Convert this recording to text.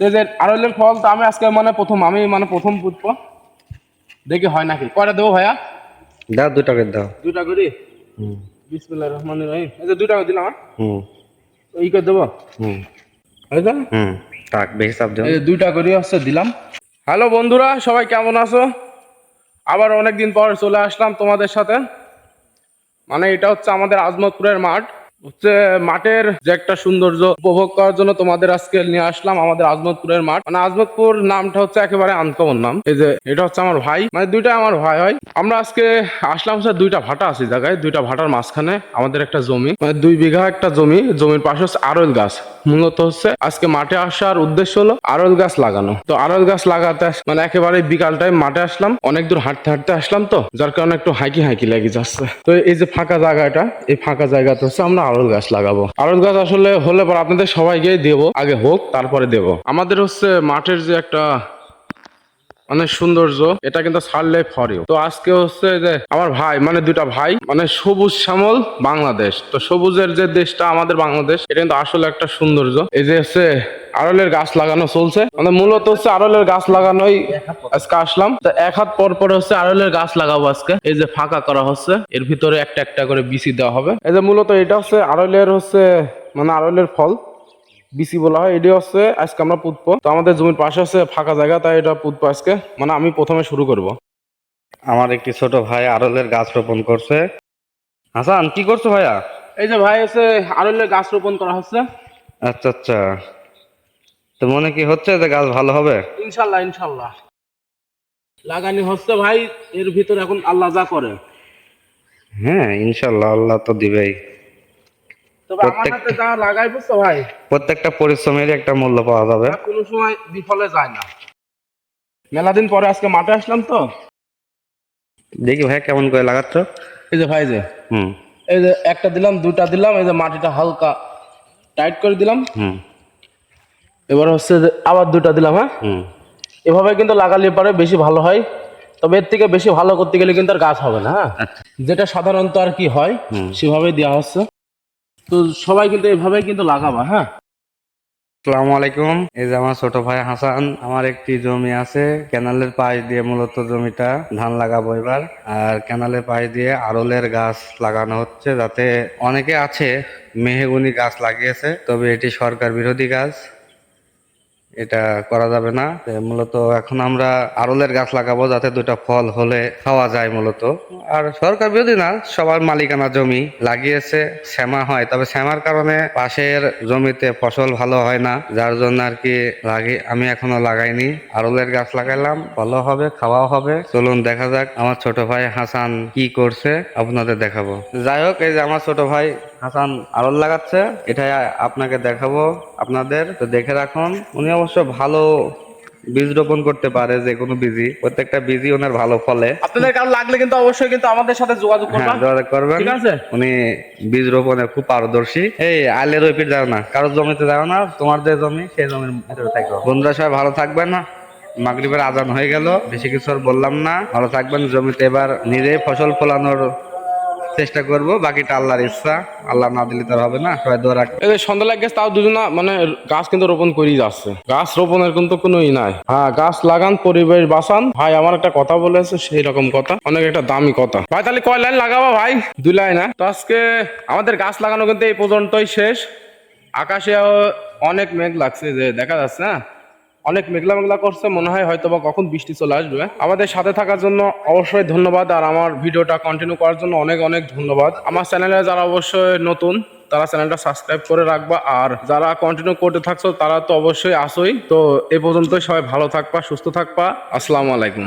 যে আরলের ফল তো আমি আজকে মানে প্রথম আমি মানে প্রথম পুতবো। দেখি হয় নাকি? কয়টা দেবো ভাইয়া? দাও দু টাকা দাও। দুটা করি? বিসমিল্লাহ রহমান রহিম। এই যে দুটা করে দিলাম হ্যাঁ? হুম। ই করে দেবো? হুম। হয়তো হুম টাক বেশি চাপ দাও এই দুইটা করে হচ্ছে দিলাম। হ্যালো বন্ধুরা সবাই কেমন আছো? আবার অনেকদিন পর চলে আসলাম তোমাদের সাথে। মানে এটা হচ্ছে আমাদের আজমতপুরের মাঠ। হচ্ছে মাঠের যে একটা সৌন্দর্য উপভোগ করার জন্য তোমাদের আজকে নিয়ে আসলাম আমাদের আজমতপুরের মাঠ। মানে আজমতপুর নামটা হচ্ছে একেবারে আনকমন নাম। এই যে এটা হচ্ছে আমার ভাই। মানে দুইটা আমার ভাই হয়। আমরা আজকে আসলাম হচ্ছে দুইটা ভাটা আছে জায়গায়। দুইটা ভাটার মাঝখানে আমাদের একটা জমি। মানে দুই বিঘা একটা জমি। জমির পাশে হচ্ছে আরল গাছ। মূলত হচ্ছে আজকে মাঠে আসার উদ্দেশ্য হলো আরল গাছ লাগানো। তো আরল গাছ লাগাতে মানে একেবারে বিকাল টাইম মাঠে আসলাম। অনেক দূর হাঁটতে হাঁটতে আসলাম তো। যার কারণে একটু হাইকি হাইকি লেগে যাচ্ছে। তো এই যে ফাঁকা জায়গাটা, এই ফাঁকা জায়গাতে হচ্ছে আমরা আরল গাছ লাগাবো। আড়ত গাছ আসলে হলে পর আপনাদের সবাইকে দেবো। আগে হোক, তারপরে দেবো। আমাদের হচ্ছে মাঠের যে একটা অনেক সৌন্দর্য, এটা কিন্তু ছাড়লে ফরেও তো আজকে হচ্ছে যে আমার ভাই মানে দুটা ভাই মানে সবুজ শ্যামল বাংলাদেশ। তো সবুজের যে দেশটা আমাদের বাংলাদেশ, এটা কিন্তু আসলে একটা সৌন্দর্য। এই যে হচ্ছে আরলের গাছ লাগানো চলছে। মানে মূলত হচ্ছে আরলের গাছ লাগানোই আজকে আসলাম। তো এক হাত পর পর হচ্ছে আরলের গাছ লাগাবো আজকে। এই যে ফাঁকা করা হচ্ছে, এর ভিতরে একটা একটা করে বিচি দেওয়া হবে। এই যে মূলত এটা হচ্ছে আরলের হচ্ছে মানে আরলের ফল। বিসি বলা হয় এটি হচ্ছে আজকে আমরা পুতবো। তো আমাদের জমির পাশে হচ্ছে ফাঁকা জায়গা তাই এটা পুতবো আজকে। মানে আমি প্রথমে শুরু করব। আমার একটি ছোট ভাই আরলের গাছ রোপণ করছে। হাসান কি করছ ভাইয়া? এই যে ভাই হচ্ছে আরলের গাছ রোপণ করা হচ্ছে। আচ্ছা আচ্ছা। তো মনে কি হচ্ছে যে গাছ ভালো হবে? ইনশাল্লাহ ইনশাল্লাহ। লাগানি হচ্ছে ভাই এর ভিতরে এখন আল্লাহ যা করে। হ্যাঁ ইনশাল্লাহ আল্লাহ তো দিবেই। তবে আমার হাতে যা লাগাই বুঝছ ভাই? প্রত্যেকটা একটা মূল্য পাওয়া যাবে। কোনো সময় বিফলে যায় না। মেলা দিন পরে আজকে মাঠে আসলাম তো। দেখি ভাই কেমন করে লাগাচ্ছ। এই যে ভাই যে হুম। এই যে একটা দিলাম দুটা দিলাম এই যে মাটিটা হালকা টাইট করে দিলাম। হুম। এবার হচ্ছে যে আবার দুটা দিলাম হ্যাঁ? হুম। এভাবে কিন্তু লাগালে পরে বেশি ভালো হয়। তবে এর থেকে বেশি ভালো করতে গেলে কিন্তু আর গাছ হবে না হ্যাঁ? আচ্ছা। যেটা সাধারণত আর কি হয় হুম। সেভাবেই দেওয়া হচ্ছে। তো সবাই কিন্তু এভাবে কিন্তু লাগাবা হ্যাঁ? আসসালামু আলাইকুম। এই যে আমার ছোট ভাই হাসান, আমার একটি জমি আছে ক্যানালের পাশ দিয়ে মূলত জমিটা ধান লাগাবো এবার। আর ক্যানালের পাশ দিয়ে আরলের গাছ লাগানো হচ্ছে, যাতে অনেকে আছে, মেহেগুনি গাছ লাগিয়েছে, তবে এটি সরকার বিরোধী গাছ। এটা করা যাবে না। মূলত এখন আমরা আরলের গাছ লাগাবো যাতে দুটা ফল হলে খাওয়া যায় মূলত। আর সরকার বিরোধী না, সবার মালিকানা জমি লাগিয়েছে, শ্যামা হয়। তবে শ্যামার কারণে পাশের জমিতে ফসল ভালো হয় না, যার জন্য আর কি লাগি আমি এখনও লাগাইনি। আরলের গাছ লাগাইলাম ফলও হবে, খাওয়াও হবে। চলুন দেখা যাক আমার ছোট ভাই হাসান কি করছে, আপনাদের দেখাবো। যাই হোক, এই যে আমার ছোট ভাই হাসান আরল লাগাচ্ছে। এটাই আপনাকে দেখাবো আপনাদের। তো দেখে রাখুন উনি অবশ্য ভালো বীজ রোপণ করতে পারে যে কোনো বীজই। প্রত্যেকটা বীজই ওনার ভালো ফলে। আপনাদের কারও লাগলে কিন্তু অবশ্যই কিন্তু আমাদের সাথে যোগাযোগ করবা। হ্যাঁ যোগাযোগ করবেন। ঠিক আছে? উনি বীজ রোপণে খুব পারদর্শী। এই আলের ওই পিঠ যাও না কারোর জমিতে যাও না তোমার যে জমি সেই জমির ভিতরে থাকো। বন্ধুরা সবাই ভালো থাকবেন না? মাগরিবের আজান হয়ে গেল বেশি কিছু আর বললাম না। ভালো থাকবেন জমিতে এবার নিজেই ফসল ফলানোর চেষ্টা করব, বাকিটা আল্লাহর ইচ্ছা। আল্লাহ না দিলে তো হবে না, সবাই দোয়া রাখবেন। এই সন্ধ্যা লাগে তাও দুজনা মানে গাছ কিন্তু রোপণ করেই যাচ্ছে। গাছ রোপণের কিন্তু কোনো ই নাই। হ্যাঁ গাছ লাগান, পরিবেশ বাঁচান। ভাই, আমার একটা কথা বলেছে, সেই রকম কথা। অনেক একটা দামি কথা। ভাই, তাহলে কয় লাইন লাগাবো ভাই? দুই লাইন হ্যাঁ? তো আজকে আমাদের গাছ লাগানো কিন্তু এই পর্যন্তই শেষ। আকাশে অনেক মেঘ লাগছে, যে দেখা যাচ্ছে হ্যাঁ? অনেক মেঘলা মেঘলা করছে, মনে হয় হয়তো বা কখন বৃষ্টি চলে আসবে। আমাদের সাথে থাকার জন্য অবশ্যই ধন্যবাদ আর আমার ভিডিওটা কন্টিনিউ করার জন্য অনেক অনেক ধন্যবাদ। আমার চ্যানেলে যারা অবশ্যই নতুন, তারা চ্যানেলটা সাবস্ক্রাইব করে রাখবা আর যারা কন্টিনিউ করতে থাকছো, তারা তো অবশ্যই আসোই। তো এ পর্যন্তই সবাই ভালো থাকবা, সুস্থ থাকবা। আসসালামু আলাইকুম।